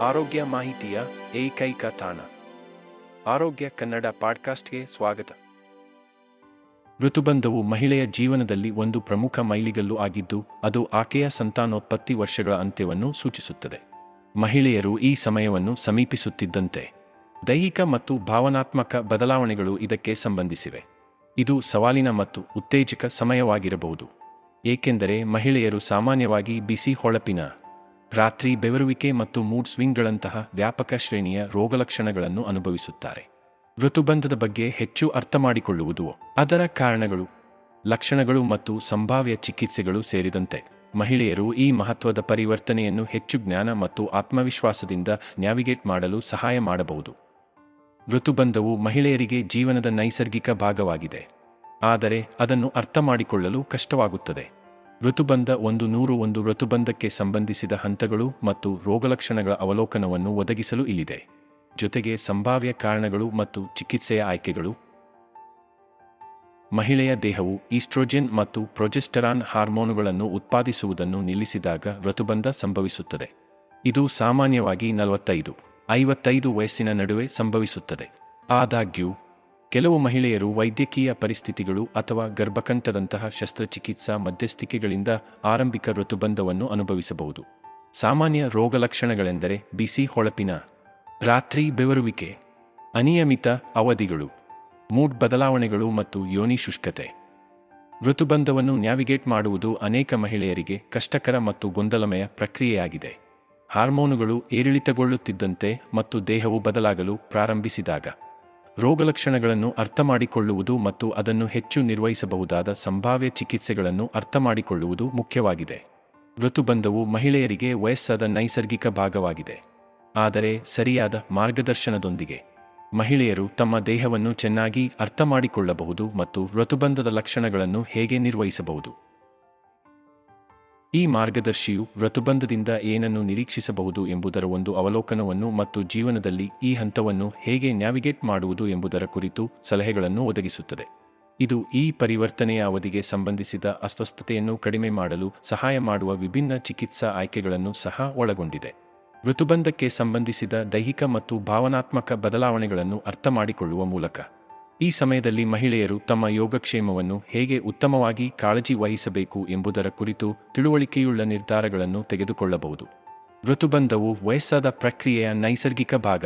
ಆರೋಗ್ಯ ಮಾಹಿತಿಯ ಏಕೈಕ ತಾಣ. ಆರೋಗ್ಯ ಕನ್ನಡ ಪಾಡ್ಕಾಸ್ಟ್ಗೆ ಸ್ವಾಗತ. ಋತುಬಂಧವು ಮಹಿಳೆಯ ಜೀವನದಲ್ಲಿ ಒಂದು ಪ್ರಮುಖ ಮೈಲಿಗಲ್ಲು ಆಗಿದ್ದು, ಅದು ಆಕೆಯ ಸಂತಾನೋತ್ಪತ್ತಿ ವರ್ಷಗಳ ಅಂತ್ಯವನ್ನು ಸೂಚಿಸುತ್ತದೆ. ಮಹಿಳೆಯರು ಈ ಸಮಯವನ್ನು ಸಮೀಪಿಸುತ್ತಿದ್ದಂತೆ, ದೈಹಿಕ ಮತ್ತು ಭಾವನಾತ್ಮಕ ಬದಲಾವಣೆಗಳು ಇದಕ್ಕೆ ಸಂಬಂಧಿಸಿವೆ. ಇದು ಸವಾಲಿನ ಮತ್ತು ಉತ್ತೇಜಕ ಸಮಯವಾಗಿರಬಹುದು. ಏಕೆಂದರೆ ಮಹಿಳೆಯರು ಸಾಮಾನ್ಯವಾಗಿ ಬಿಸಿ ಹೊಳಪಿನ ರಾತ್ರಿ ಬೆವರುವಿಕೆ ಮತ್ತು ಮೂಡ್ ಸ್ವಿಂಗ್ಗಳಂತಹ ವ್ಯಾಪಕ ಶ್ರೇಣಿಯ ರೋಗಲಕ್ಷಣಗಳನ್ನು ಅನುಭವಿಸುತ್ತಾರೆ. ಋತುಬಂಧದ ಬಗ್ಗೆ ಹೆಚ್ಚು ಅರ್ಥ ಮಾಡಿಕೊಳ್ಳುವುದು ಅದರ ಕಾರಣಗಳು, ಲಕ್ಷಣಗಳು ಮತ್ತು ಸಂಭಾವ್ಯ ಚಿಕಿತ್ಸೆಗಳು ಸೇರಿದಂತೆ. ಮಹಿಳೆಯರು ಈ ಮಹತ್ವದ ಪರಿವರ್ತನೆಯನ್ನು ಹೆಚ್ಚು ಜ್ಞಾನ ಮತ್ತು ಆತ್ಮವಿಶ್ವಾಸದಿಂದ ನ್ಯಾವಿಗೇಟ್ ಮಾಡಲು ಸಹಾಯ ಮಾಡಬಹುದು. ಋತುಬಂಧವು ಮಹಿಳೆಯರಿಗೆ ಜೀವನದ ನೈಸರ್ಗಿಕ ಭಾಗವಾಗಿದೆ, ಆದರೆ ಅದನ್ನು ಅರ್ಥಮಾಡಿಕೊಳ್ಳಲು ಕಷ್ಟವಾಗುತ್ತದೆ. ಋತುಬಂಧ ಒಂದು ನೂರು ಒಂದು ಋತುಬಂಧಕ್ಕೆ ಸಂಬಂಧಿಸಿದ ಹಂತಗಳು ಮತ್ತು ರೋಗಲಕ್ಷಣಗಳ ಅವಲೋಕನವನ್ನು ಒದಗಿಸಲು ಇಲ್ಲಿದೆ. ಜೊತೆಗೆ ಸಂಭಾವ್ಯ ಕಾರಣಗಳು ಮತ್ತು ಚಿಕಿತ್ಸೆಯ ಆಯ್ಕೆಗಳು. ಮಹಿಳೆಯ ದೇಹವು ಈಸ್ಟ್ರೋಜೆನ್ ಮತ್ತು ಪ್ರೊಜೆಸ್ಟರಾನ್ ಹಾರ್ಮೋನುಗಳನ್ನು ಉತ್ಪಾದಿಸುವುದನ್ನು ನಿಲ್ಲಿಸಿದಾಗ ಋತುಬಂಧ ಸಂಭವಿಸುತ್ತದೆ. ಇದು ಸಾಮಾನ್ಯವಾಗಿ ನಲವತ್ತೈದು, ಐವತ್ತೈದು ವಯಸ್ಸಿನ ನಡುವೆ ಸಂಭವಿಸುತ್ತದೆ. ಆದಾಗ್ಯೂ ಕೆಲವು ಮಹಿಳೆಯರು ವೈದ್ಯಕೀಯ ಪರಿಸ್ಥಿತಿಗಳು ಅಥವಾ ಗರ್ಭಕಂಠದಂತಹ ಶಸ್ತ್ರಚಿಕಿತ್ಸಾ ಮಧ್ಯಸ್ಥಿಕೆಗಳಿಂದ ಆರಂಭಿಕ ಋತುಬಂಧವನ್ನು ಅನುಭವಿಸಬಹುದು. ಸಾಮಾನ್ಯ ರೋಗಲಕ್ಷಣಗಳೆಂದರೆ ಬಿಸಿ ಹೊಳಪಿನ, ರಾತ್ರಿ ಬೆವರುವಿಕೆ, ಅನಿಯಮಿತ ಅವಧಿಗಳು, ಮೂಡ್ ಬದಲಾವಣೆಗಳು ಮತ್ತು ಯೋನಿ ಶುಷ್ಕತೆ. ಋತುಬಂಧವನ್ನು ನ್ಯಾವಿಗೇಟ್ ಮಾಡುವುದು ಅನೇಕ ಮಹಿಳೆಯರಿಗೆ ಕಷ್ಟಕರ ಮತ್ತು ಗೊಂದಲಮಯ ಪ್ರಕ್ರಿಯೆಯಾಗಿದೆ. ಹಾರ್ಮೋನುಗಳು ಏರಿಳಿತಗೊಳ್ಳುತ್ತಿದ್ದಂತೆ ಮತ್ತು ದೇಹವು ಬದಲಾಗಲು ಪ್ರಾರಂಭಿಸಿದಾಗ. ರೋಗಲಕ್ಷಣಗಳನ್ನು ಅರ್ಥಮಾಡಿಕೊಳ್ಳುವುದು ಮತ್ತು ಅದನ್ನು ಹೆಚ್ಚು ನಿರ್ವಹಿಸಬಹುದಾದ ಸಂಭಾವ್ಯ ಚಿಕಿತ್ಸೆಗಳನ್ನು ಅರ್ಥಮಾಡಿಕೊಳ್ಳುವುದು ಮುಖ್ಯವಾಗಿದೆ. ಋತುಬಂಧವು ಮಹಿಳೆಯರಿಗೆ ವಯಸ್ಸಾದ ನೈಸರ್ಗಿಕ ಭಾಗವಾಗಿದೆ. ಆದರೆ ಸರಿಯಾದ ಮಾರ್ಗದರ್ಶನದೊಂದಿಗೆ ಮಹಿಳೆಯರು ತಮ್ಮ ದೇಹವನ್ನು ಚೆನ್ನಾಗಿ ಅರ್ಥಮಾಡಿಕೊಳ್ಳಬಹುದು ಮತ್ತು ಋತುಬಂಧದ ಲಕ್ಷಣಗಳನ್ನು ಹೇಗೆ ನಿರ್ವಹಿಸಬಹುದು. ಈ ಮಾರ್ಗದರ್ಶಿಯು ಋತುಬಂಧದಿಂದ ಏನನ್ನು ನಿರೀಕ್ಷಿಸಬಹುದು ಎಂಬುದರ ಒಂದು ಅವಲೋಕನವನ್ನು ಮತ್ತು ಜೀವನದಲ್ಲಿ ಈ ಹಂತವನ್ನು ಹೇಗೆ ನ್ಯಾವಿಗೇಟ್ ಮಾಡುವುದು ಎಂಬುದರ ಕುರಿತು ಸಲಹೆಗಳನ್ನು ಒದಗಿಸುತ್ತದೆ. ಇದು ಈ ಪರಿವರ್ತನೆಯ ಅವಧಿಗೆ ಸಂಬಂಧಿಸಿದ ಅಸ್ವಸ್ಥತೆಯನ್ನು ಕಡಿಮೆ ಮಾಡಲು ಸಹಾಯ ಮಾಡುವ ವಿಭಿನ್ನ ಚಿಕಿತ್ಸಾ ಆಯ್ಕೆಗಳನ್ನು ಸಹ ಒಳಗೊಂಡಿದೆ. ಋತುಬಂಧಕ್ಕೆ ಸಂಬಂಧಿಸಿದ ದೈಹಿಕ ಮತ್ತು ಭಾವನಾತ್ಮಕ ಬದಲಾವಣೆಗಳನ್ನು ಅರ್ಥಮಾಡಿಕೊಳ್ಳುವ ಮೂಲಕ. ಈ ಸಮಯದಲ್ಲಿ ಮಹಿಳೆಯರು ತಮ್ಮ ಯೋಗಕ್ಷೇಮವನ್ನು ಹೇಗೆ ಉತ್ತಮವಾಗಿ ಕಾಳಜಿ ವಹಿಸಬೇಕು ಎಂಬುದರ ಕುರಿತು ತಿಳುವಳಿಕೆಯುಳ್ಳ ನಿರ್ಧಾರಗಳನ್ನು ತೆಗೆದುಕೊಳ್ಳಬಹುದು. ಋತುಬಂಧವು ವಯಸ್ಸಾದ ಪ್ರಕ್ರಿಯೆಯ ನೈಸರ್ಗಿಕ ಭಾಗ.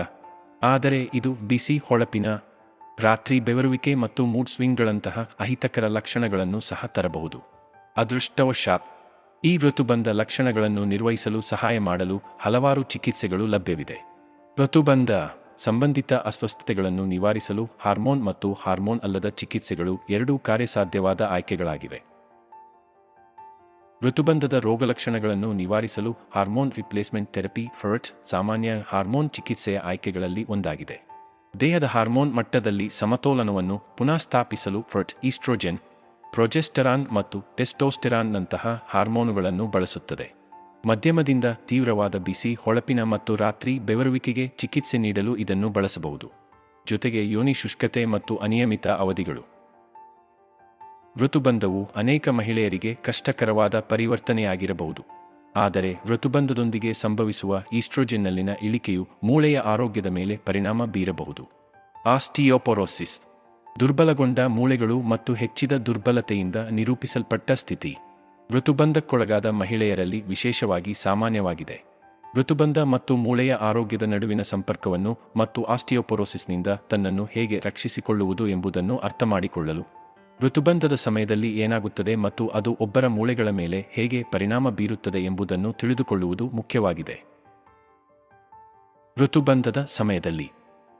ಆದರೆ ಇದು ಬಿಸಿ ಹೊಳಪಿನ, ರಾತ್ರಿ ಬೆವರುವಿಕೆ ಮತ್ತು ಮೂಡ್ ಸ್ವಿಂಗ್ಗಳಂತಹ ಅಹಿತಕರ ಲಕ್ಷಣಗಳನ್ನು ಸಹ ತರಬಹುದು. ಅದೃಷ್ಟವಶಾತ್, ಈ ಋತುಬಂಧ ಲಕ್ಷಣಗಳನ್ನು ನಿರ್ವಹಿಸಲು ಸಹಾಯ ಮಾಡಲು ಹಲವಾರು ಚಿಕಿತ್ಸೆಗಳು ಲಭ್ಯವಿದೆ. ಋತುಬಂಧ ಸಂಬಂಧಿತ ಅಸ್ವಸ್ಥತೆಗಳನ್ನು ನಿವಾರಿಸಲು ಹಾರ್ಮೋನ್ ಮತ್ತು ಹಾರ್ಮೋನ್ ಅಲ್ಲದ ಚಿಕಿತ್ಸೆಗಳು ಎರಡೂ ಕಾರ್ಯಸಾಧ್ಯವಾದ ಆಯ್ಕೆಗಳಾಗಿವೆ. ಋತುಬಂಧದ ರೋಗಲಕ್ಷಣಗಳನ್ನು ನಿವಾರಿಸಲು ಹಾರ್ಮೋನ್ ರಿಪ್ಲೇಸ್ಮೆಂಟ್ ಥೆರಪಿ ಫರ್ಟ್ ಸಾಮಾನ್ಯ ಹಾರ್ಮೋನ್ ಚಿಕಿತ್ಸೆಯ ಆಯ್ಕೆಗಳಲ್ಲಿ ಒಂದಾಗಿದೆ. ದೇಹದ ಹಾರ್ಮೋನ್ ಮಟ್ಟದಲ್ಲಿ ಸಮತೋಲನವನ್ನು ಪುನಃಸ್ಥಾಪಿಸಲು ಫರ್ಟ್ ಈಸ್ಟ್ರೋಜೆನ್, ಪ್ರೊಜೆಸ್ಟರಾನ್ ಮತ್ತು ಟೆಸ್ಟೋಸ್ಟೆರಾನ್ನಂತಹ ಹಾರ್ಮೋನುಗಳನ್ನು ಬಳಸುತ್ತದೆ. ಮಧ್ಯಮದಿಂದ ತೀವ್ರವಾದ ಬಿಸಿ, ಹೊಳಪಿನ ಮತ್ತು ರಾತ್ರಿ ಬೆವರುವಿಕೆಗೆ ಚಿಕಿತ್ಸೆ ನೀಡಲು ಇದನ್ನು ಬಳಸಬಹುದು. ಜೊತೆಗೆ ಯೋನಿ ಶುಷ್ಕತೆ ಮತ್ತು ಅನಿಯಮಿತ ಅವಧಿಗಳು. ಋತುಬಂಧವು ಅನೇಕ ಮಹಿಳೆಯರಿಗೆ ಕಷ್ಟಕರವಾದ ಪರಿವರ್ತನೆಯಾಗಿರಬಹುದು. ಆದರೆ ಋತುಬಂಧದೊಂದಿಗೆ ಸಂಭವಿಸುವ ಈಸ್ಟ್ರೋಜೆನ್ನಲ್ಲಿನ ಇಳಿಕೆಯು ಮೂಳೆಯ ಆರೋಗ್ಯದ ಮೇಲೆ ಪರಿಣಾಮ ಬೀರಬಹುದು. ಆಸ್ಟಿಯೋಪೊರೋಸಿಸ್. ದುರ್ಬಲಗೊಂಡ ಮೂಳೆಗಳು ಮತ್ತು ಹೆಚ್ಚಿದ ದುರ್ಬಲತೆಯಿಂದ ನಿರೂಪಿಸಲ್ಪಟ್ಟ ಸ್ಥಿತಿ. ಋತುಬಂಧಕ್ಕೊಳಗಾದ ಮಹಿಳೆಯರಲ್ಲಿ ವಿಶೇಷವಾಗಿ ಸಾಮಾನ್ಯವಾಗಿದೆ. ಋತುಬಂಧ ಮತ್ತು ಮೂಳೆಯ ಆರೋಗ್ಯದ ನಡುವಿನ ಸಂಪರ್ಕವನ್ನು ಮತ್ತು ಆಸ್ಟಿಯೋಪೊರೋಸಿಸ್ನಿಂದ ತನ್ನನ್ನು ಹೇಗೆ ರಕ್ಷಿಸಿಕೊಳ್ಳುವುದು ಎಂಬುದನ್ನು ಅರ್ಥಮಾಡಿಕೊಳ್ಳಲು. ಋತುಬಂಧದ ಸಮಯದಲ್ಲಿ ಏನಾಗುತ್ತದೆ ಮತ್ತು ಅದು ಒಬ್ಬರ ಮೂಳೆಗಳ ಮೇಲೆ ಹೇಗೆ ಪರಿಣಾಮ ಬೀರುತ್ತದೆ ಎಂಬುದನ್ನು ತಿಳಿದುಕೊಳ್ಳುವುದು ಮುಖ್ಯವಾಗಿದೆ. ಋತುಬಂಧದ ಸಮಯದಲ್ಲಿ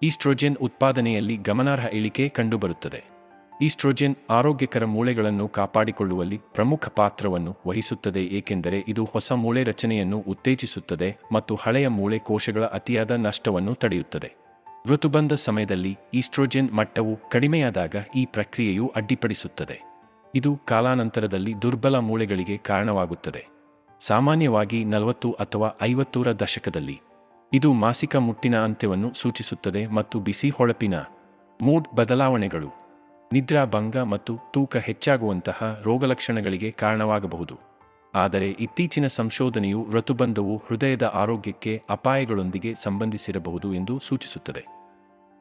ಈಸ್ಟ್ರೋಜೆನ್ ಉತ್ಪಾದನೆಯಲ್ಲಿ ಗಮನಾರ್ಹ ಇಳಿಕೆ ಕಂಡುಬರುತ್ತದೆ. ಈಸ್ಟ್ರೋಜೆನ್ ಆರೋಗ್ಯಕರ ಮೂಳೆಗಳನ್ನು ಕಾಪಾಡಿಕೊಳ್ಳುವಲ್ಲಿ ಪ್ರಮುಖ ಪಾತ್ರವನ್ನು ವಹಿಸುತ್ತದೆ, ಏಕೆಂದರೆ ಇದು ಹೊಸ ಮೂಳೆ ರಚನೆಯನ್ನು ಉತ್ತೇಜಿಸುತ್ತದೆ ಮತ್ತು ಹಳೆಯ ಮೂಳೆ ಕೋಶಗಳ ಅತಿಯಾದ ನಷ್ಟವನ್ನು ತಡೆಯುತ್ತದೆ. ಋತುಬಂಧ ಸಮಯದಲ್ಲಿ ಈಸ್ಟ್ರೋಜೆನ್ ಮಟ್ಟವು ಕಡಿಮೆಯಾದಾಗ ಈ ಪ್ರಕ್ರಿಯೆಯು ಅಡ್ಡಿಪಡಿಸುತ್ತದೆ. ಇದು ಕಾಲಾನಂತರದಲ್ಲಿ ದುರ್ಬಲ ಮೂಳೆಗಳಿಗೆ ಕಾರಣವಾಗುತ್ತದೆ. ಸಾಮಾನ್ಯವಾಗಿ ನಲವತ್ತು ಅಥವಾ ಐವತ್ತೂರ ದಶಕದಲ್ಲಿ. ಇದು ಮಾಸಿಕ ಮುಟ್ಟಿನ ಅಂತ್ಯವನ್ನು ಸೂಚಿಸುತ್ತದೆ ಮತ್ತು ಬಿಸಿ ಹೊಳಪಿನ ಮೂಡ್ ಬದಲಾವಣೆಗಳು. ನಿದ್ರಾಭಂಗ ಮತ್ತು ತೂಕ ಹೆಚ್ಚಾಗುವಂತಹ ರೋಗಲಕ್ಷಣಗಳಿಗೆ ಕಾರಣವಾಗಬಹುದು. ಆದರೆ ಇತ್ತೀಚಿನ ಸಂಶೋಧನೆಯು ಋತುಬಂಧವು ಹೃದಯದ ಆರೋಗ್ಯಕ್ಕೆ ಅಪಾಯಗಳೊಂದಿಗೆ ಸಂಬಂಧಿಸಿರಬಹುದು ಎಂದು ಸೂಚಿಸುತ್ತದೆ.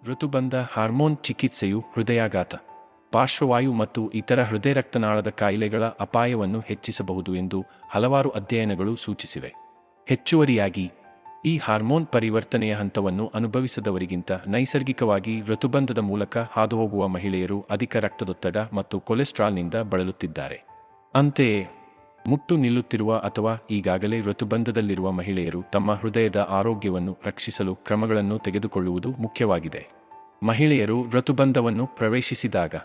ಋತುಬಂಧ ಹಾರ್ಮೋನ್ ಚಿಕಿತ್ಸೆಯು ಹೃದಯಾಘಾತ, ಪಾರ್ಶ್ವವಾಯು ಮತ್ತು ಇತರ ಹೃದಯ ರಕ್ತನಾಳದ ಕಾಯಿಲೆಗಳ ಅಪಾಯವನ್ನು ಹೆಚ್ಚಿಸಬಹುದು ಎಂದು ಹಲವಾರು ಅಧ್ಯಯನಗಳು ಸೂಚಿಸಿವೆ. ಹೆಚ್ಚುವರಿಯಾಗಿ ಈ ಹಾರ್ಮೋನ್ ಪರಿವರ್ತನೆಯ ಹಂತವನ್ನು ಅನುಭವಿಸದವರಿಗಿಂತ ನೈಸರ್ಗಿಕವಾಗಿ ಋತುಬಂಧದ ಮೂಲಕ ಹಾದುಹೋಗುವ ಮಹಿಳೆಯರು ಅಧಿಕ ರಕ್ತದೊತ್ತಡ ಮತ್ತು ಕೊಲೆಸ್ಟ್ರಾಲ್ನಿಂದ ಬಳಲುತ್ತಿದ್ದಾರೆ. ಅಂತೆಯೇ, ಮುಟ್ಟು ನಿಲ್ಲುತ್ತಿರುವ ಅಥವಾ ಈಗಾಗಲೇ ಋತುಬಂಧದಲ್ಲಿರುವ ಮಹಿಳೆಯರು ತಮ್ಮ ಹೃದಯದ ಆರೋಗ್ಯವನ್ನು ರಕ್ಷಿಸಲು ಕ್ರಮಗಳನ್ನು ತೆಗೆದುಕೊಳ್ಳುವುದು ಮುಖ್ಯವಾಗಿದೆ. ಮಹಿಳೆಯರು ಋತುಬಂಧವನ್ನು ಪ್ರವೇಶಿಸಿದಾಗ,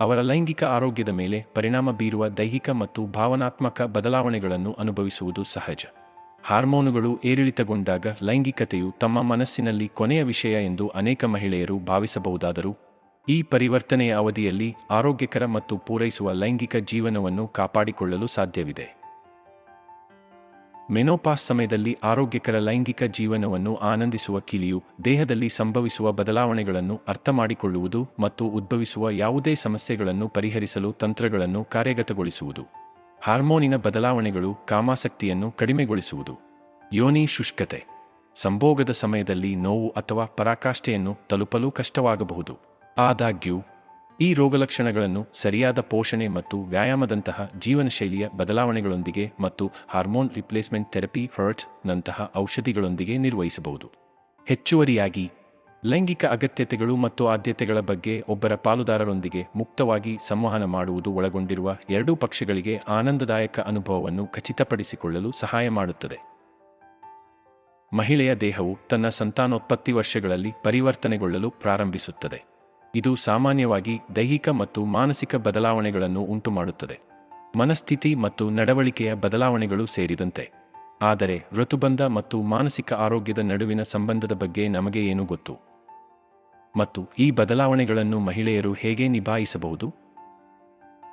ಅವರ ಲೈಂಗಿಕ ಆರೋಗ್ಯದ ಮೇಲೆ ಪರಿಣಾಮ ಬೀರುವ ದೈಹಿಕ ಮತ್ತು ಭಾವನಾತ್ಮಕ ಬದಲಾವಣೆಗಳನ್ನು ಅನುಭವಿಸುವುದು ಸಹಜ. ಹಾರ್ಮೋನುಗಳು ಏರಿಳಿತಗೊಂಡಾಗ ಲೈಂಗಿಕತೆಯು ತಮ್ಮ ಮನಸ್ಸಿನಲ್ಲಿ ಕೊನೆಯ ವಿಷಯ ಎಂದು ಅನೇಕ ಮಹಿಳೆಯರು ಭಾವಿಸಬಹುದಾದರೂ, ಈ ಪರಿವರ್ತನೆಯ ಅವಧಿಯಲ್ಲಿ ಆರೋಗ್ಯಕರ ಮತ್ತು ಪೂರೈಸುವ ಲೈಂಗಿಕ ಜೀವನವನ್ನು ಕಾಪಾಡಿಕೊಳ್ಳಲು ಸಾಧ್ಯವಿದೆ. ಮೆನೋಪಾಸ್ ಸಮಯದಲ್ಲಿ ಆರೋಗ್ಯಕರ ಲೈಂಗಿಕ ಜೀವನವನ್ನು ಆನಂದಿಸುವ ಕಿಲಿಯು ದೇಹದಲ್ಲಿ ಸಂಭವಿಸುವ ಬದಲಾವಣೆಗಳನ್ನು ಅರ್ಥಮಾಡಿಕೊಳ್ಳುವುದು ಮತ್ತು ಉದ್ಭವಿಸುವ ಯಾವುದೇ ಸಮಸ್ಯೆಗಳನ್ನು ಪರಿಹರಿಸಲು ತಂತ್ರಗಳನ್ನು ಕಾರ್ಯಗತಗೊಳಿಸುವುದು. ಹಾರ್ಮೋನಿನ ಬದಲಾವಣೆಗಳು ಕಾಮಾಸಕ್ತಿಯನ್ನು ಕಡಿಮೆಗೊಳಿಸುವುದು. ಯೋನಿ ಶುಷ್ಕತೆ. ಸಂಭೋಗದ ಸಮಯದಲ್ಲಿ ನೋವು ಅಥವಾ ಪರಾಕಾಷ್ಠೆಯನ್ನು ತಲುಪಲು ಕಷ್ಟವಾಗಬಹುದು. ಆದಾಗ್ಯೂ, ಈ ರೋಗಲಕ್ಷಣಗಳನ್ನು ಸರಿಯಾದ ಪೋಷಣೆ ಮತ್ತು ವ್ಯಾಯಾಮದಂತಹ ಜೀವನಶೈಲಿಯ ಬದಲಾವಣೆಗಳೊಂದಿಗೆ ಮತ್ತು ಹಾರ್ಮೋನ್ ರಿಪ್ಲೇಸ್ಮೆಂಟ್ ಥೆರಪಿ ಫರ್ಟ್ಸ್ ನಂತಹ ಔಷಧಿಗಳೊಂದಿಗೆ ನಿರ್ವಹಿಸಬಹುದು. ಹೆಚ್ಚುವರಿಯಾಗಿ ಲೈಂಗಿಕ ಅಗತ್ಯತೆಗಳು ಮತ್ತು ಆದ್ಯತೆಗಳ ಬಗ್ಗೆ ಒಬ್ಬರ ಪಾಲುದಾರರೊಂದಿಗೆ ಮುಕ್ತವಾಗಿ ಸಂವಹನ ಮಾಡುವುದು ಒಳಗೊಂಡಿರುವ ಎರಡೂ ಪಕ್ಷಗಳಿಗೆ ಆನಂದದಾಯಕ ಅನುಭವವನ್ನು ಖಚಿತಪಡಿಸಿಕೊಳ್ಳಲು ಸಹಾಯ ಮಾಡುತ್ತದೆ. ಮಹಿಳೆಯ ದೇಹವು ತನ್ನ ಸಂತಾನೋತ್ಪತ್ತಿ ವರ್ಷಗಳಲ್ಲಿ ಪರಿವರ್ತನೆಗೊಳ್ಳಲು ಪ್ರಾರಂಭಿಸುತ್ತದೆ. ಇದು ಸಾಮಾನ್ಯವಾಗಿ ದೈಹಿಕ ಮತ್ತು ಮಾನಸಿಕ ಬದಲಾವಣೆಗಳನ್ನು ಉಂಟುಮಾಡುತ್ತದೆ. ಮನಸ್ಥಿತಿ ಮತ್ತು ನಡವಳಿಕೆಯ ಬದಲಾವಣೆಗಳು ಸೇರಿದಂತೆ. ಆದರೆ ಋತುಬಂಧ ಮತ್ತು ಮಾನಸಿಕ ಆರೋಗ್ಯದ ನಡುವಿನ ಸಂಬಂಧದ ಬಗ್ಗೆ ನಮಗೆ ಏನು ಗೊತ್ತು? ಮತ್ತು ಈ ಬದಲಾವಣೆಗಳನ್ನು ಮಹಿಳೆಯರು ಹೇಗೆ ನಿಭಾಯಿಸಬಹುದು?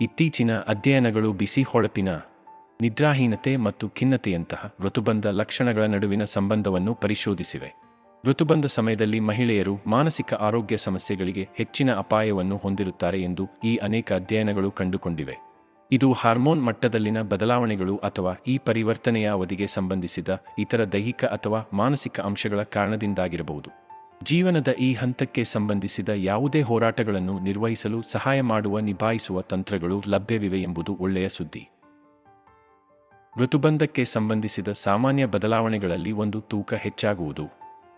ಇತ್ತೀಚಿನ ಅಧ್ಯಯನಗಳು ಬಿಸಿ ಹೊಳಪಿನ, ನಿದ್ರಾಹೀನತೆ ಮತ್ತು ಖಿನ್ನತೆಯಂತಹ ಋತುಬಂಧ ಲಕ್ಷಣಗಳ ನಡುವಿನ ಸಂಬಂಧವನ್ನು ಪರಿಶೋಧಿಸಿವೆ. ಋತುಬಂಧ ಸಮಯದಲ್ಲಿ ಮಹಿಳೆಯರು ಮಾನಸಿಕ ಆರೋಗ್ಯ ಸಮಸ್ಯೆಗಳಿಗೆ ಹೆಚ್ಚಿನ ಅಪಾಯವನ್ನು ಹೊಂದಿರುತ್ತಾರೆ ಎಂದು ಈ ಅನೇಕ ಅಧ್ಯಯನಗಳು ಕಂಡುಕೊಂಡಿವೆ. ಇದು ಹಾರ್ಮೋನ್ ಮಟ್ಟದಲ್ಲಿನ ಬದಲಾವಣೆಗಳು ಅಥವಾ ಈ ಪರಿವರ್ತನೆಯ ಅವಧಿಗೆ ಸಂಬಂಧಿಸಿದ ಇತರ ದೈಹಿಕ ಅಥವಾ ಮಾನಸಿಕ ಅಂಶಗಳ ಕಾರಣದಿಂದಾಗಿರಬಹುದು. ಜೀವನದ ಈ ಹಂತಕ್ಕೆ ಸಂಬಂಧಿಸಿದ ಯಾವುದೇ ಹೋರಾಟಗಳನ್ನು ನಿರ್ವಹಿಸಲು ಸಹಾಯ ಮಾಡುವ ನಿಭಾಯಿಸುವ ತಂತ್ರಗಳು ಲಭ್ಯವಿವೆ ಎಂಬುದು ಒಳ್ಳೆಯ ಸುದ್ದಿ. ಋತುಬಂಧಕ್ಕೆ ಸಂಬಂಧಿಸಿದ ಸಾಮಾನ್ಯ ಬದಲಾವಣೆಗಳಲ್ಲಿ ಒಂದು ತೂಕ ಹೆಚ್ಚಾಗುವುದು.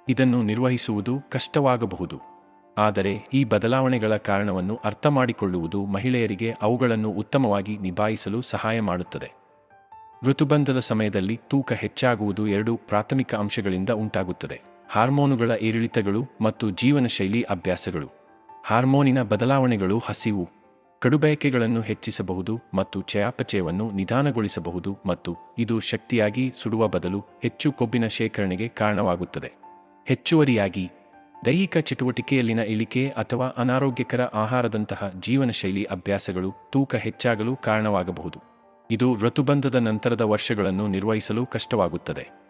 ಇದನ್ನು ನಿರ್ವಹಿಸುವುದು ಕಷ್ಟವಾಗಬಹುದು. ಆದರೆ ಈ ಬದಲಾವಣೆಗಳ ಕಾರಣವನ್ನು ಅರ್ಥಮಾಡಿಕೊಳ್ಳುವುದು ಮಹಿಳೆಯರಿಗೆ ಅವುಗಳನ್ನು ಉತ್ತಮವಾಗಿ ನಿಭಾಯಿಸಲು ಸಹಾಯ ಮಾಡುತ್ತದೆ. ಋತುಬಂಧದ ಸಮಯದಲ್ಲಿ ತೂಕ ಹೆಚ್ಚಾಗುವುದು ಎರಡು ಪ್ರಾಥಮಿಕ ಅಂಶಗಳಿಂದ ಉಂಟಾಗುತ್ತದೆ. ಹಾರ್ಮೋನುಗಳ ಏರಿಳಿತಗಳು ಮತ್ತು ಜೀವನಶೈಲಿ ಅಭ್ಯಾಸಗಳು. ಹಾರ್ಮೋನಿನ ಬದಲಾವಣೆಗಳು ಹಸಿವು, ಕಡುಬಯಕೆಗಳನ್ನು ಹೆಚ್ಚಿಸಬಹುದು ಮತ್ತು ಚಯಾಪಚಯವನ್ನು ನಿಧಾನಗೊಳಿಸಬಹುದು ಮತ್ತು ಇದು ಶಕ್ತಿಯಾಗಿ ಸುಡುವ ಬದಲು ಹೆಚ್ಚು ಕೊಬ್ಬಿನ ಶೇಖರಣೆಗೆ ಕಾರಣವಾಗುತ್ತದೆ. ಹೆಚ್ಚುವರಿಯಾಗಿ, ದೈಹಿಕ ಚಟುವಟಿಕೆಯಲ್ಲಿನ ಇಳಿಕೆ ಅಥವಾ ಅನಾರೋಗ್ಯಕರ ಆಹಾರದಂತಹ ಜೀವನಶೈಲಿ ಅಭ್ಯಾಸಗಳು ತೂಕ ಹೆಚ್ಚಾಗಲು ಕಾರಣವಾಗಬಹುದು. ಇದು ಋತುಬಂಧದ ನಂತರದ ವರ್ಷಗಳನ್ನು ನಿರ್ವಹಿಸಲು ಕಷ್ಟವಾಗುತ್ತದೆ.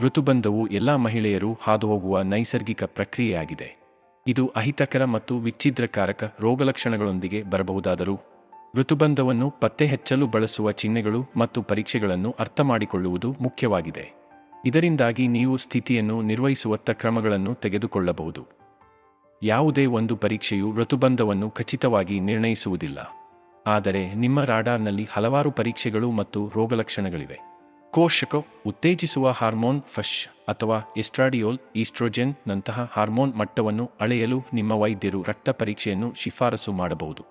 ಋತುಬಂಧವು ಎಲ್ಲ ಮಹಿಳೆಯರು ಹಾದುಹೋಗುವ ನೈಸರ್ಗಿಕ ಪ್ರಕ್ರಿಯೆಯಾಗಿದೆ. ಇದು ಅಹಿತಕರ ಮತ್ತು ವಿಚ್ಛಿದ್ರಕಾರಕ ರೋಗಲಕ್ಷಣಗಳೊಂದಿಗೆ ಬರಬಹುದಾದರೂ, ಋತುಬಂಧವನ್ನು ಪತ್ತೆಹಚ್ಚಲು ಬಳಸುವ ಚಿಹ್ನೆಗಳು ಮತ್ತು ಪರೀಕ್ಷೆಗಳನ್ನು ಅರ್ಥಮಾಡಿಕೊಳ್ಳುವುದು ಮುಖ್ಯವಾಗಿದೆ. ಇದರಿಂದಾಗಿ ನೀವು ಸ್ಥಿತಿಯನ್ನು ನಿರ್ವಹಿಸುವತ್ತ ಕ್ರಮಗಳನ್ನು ತೆಗೆದುಕೊಳ್ಳಬಹುದು. ಯಾವುದೇ ಒಂದು ಪರೀಕ್ಷೆಯು ಋತುಬಂಧವನ್ನು ಖಚಿತವಾಗಿ ನಿರ್ಣಯಿಸುವುದಿಲ್ಲ. ಆದರೆ, ನಿಮ್ಮ ರಾಡಾರ್ನಲ್ಲಿ ಹಲವಾರು ಪರೀಕ್ಷೆಗಳು ಮತ್ತು ರೋಗಲಕ್ಷಣಗಳಿವೆ. ಕೋಶಕ ಉತ್ತೇಜಿಸುವ ಹಾರ್ಮೋನ್ ಫಶ್ ಅಥವಾ ಎಸ್ಟ್ರಾಡಿಯೋಲ್ ಈಸ್ಟ್ರೋಜೆನ್ ನಂತಹ ಹಾರ್ಮೋನ್ ಮಟ್ಟವನ್ನು ಅಳೆಯಲು ನಿಮ್ಮ ವೈದ್ಯರು ರಕ್ತ ಪರೀಕ್ಷೆಯನ್ನು ಶಿಫಾರಸು ಮಾಡಬಹುದು.